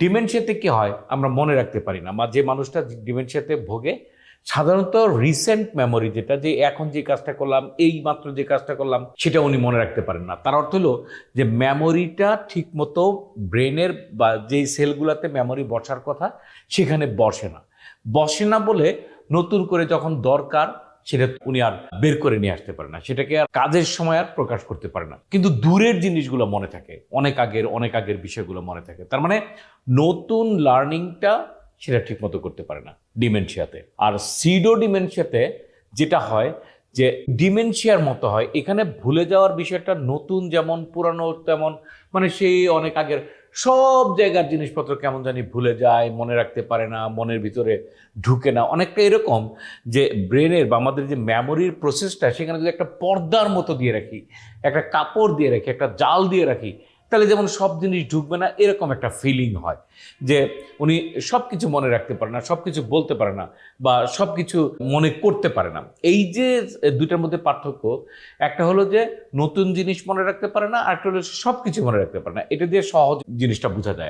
ডিমেনশিয়াতে কি হয় আমরা মনে রাখতে পারি না। যে মানুষটা ডিমেনশিয়াতে ভোগে, সাধারণত রিসেন্ট মেমোরি যেটা, যে এখন যে কাজটা করলাম, এই মাত্র যে কাজটা করলাম, সেটা উনি মনে রাখতে পারেন না। তার অর্থ হলো যে মেমোরিটা ঠিকমতো ব্রেনের বা যেই সেলগুলোতে মেমোরি বসার কথা, সেখানে বসে না। বসে না বলে নতুন করে যখন দরকার সেটা উনি আর বের করে নিয়ে আসতে পারে না। সেটাকে আর কাজের সময় আর প্রকাশ করতে পারে না। কিন্তু দূরের জিনিসগুলো মনে থাকে। অনেক আগের অনেক আগের বিষয়গুলো মনে থাকে। তার মানে নতুন লার্নিংটা সেটা ঠিকমতো করতে পারে না ডিমেনশিয়াতে। আর সিডো ডিমেনশিয়াতে যেটা হয় যে ডিমেনশিয়ার মতো হয়। এখানে ভুলে যাওয়ার বিষয়টা নতুন যেমন, পুরানো তেমন। মানে সেই অনেক আগের সব জায়গার জিনিসপত্র কেমন জানি ভুলে যায়, মনে রাখতে পারে না, মনের ভিতরে ঢুকে না। অনেকটা এরকম যে ব্রেনের বা আমাদের যে মেমোরির প্রসেসটা সেখানে যদি একটা পর্দার মতো দিয়ে রাখি, একটা কাপড় দিয়ে রাখি, একটা জাল দিয়ে রাখি তাহলে যেমন সব জিনিস ঢুকবে না, এরকম একটা ফিলিং হয় যে উনি সব কিছু মনে রাখতে পারে না সব কিছু বলতে পারে না বা সব কিছু মনে করতে পারে না। এই যে দুইটার মধ্যে পার্থক্য, একটা হলো যে নতুন জিনিস মনে রাখতে পারে না আর একটা হলো সব কিছু মনে রাখতে পারে না। এটা দিয়ে সহজ জিনিসটা বোঝা যায়।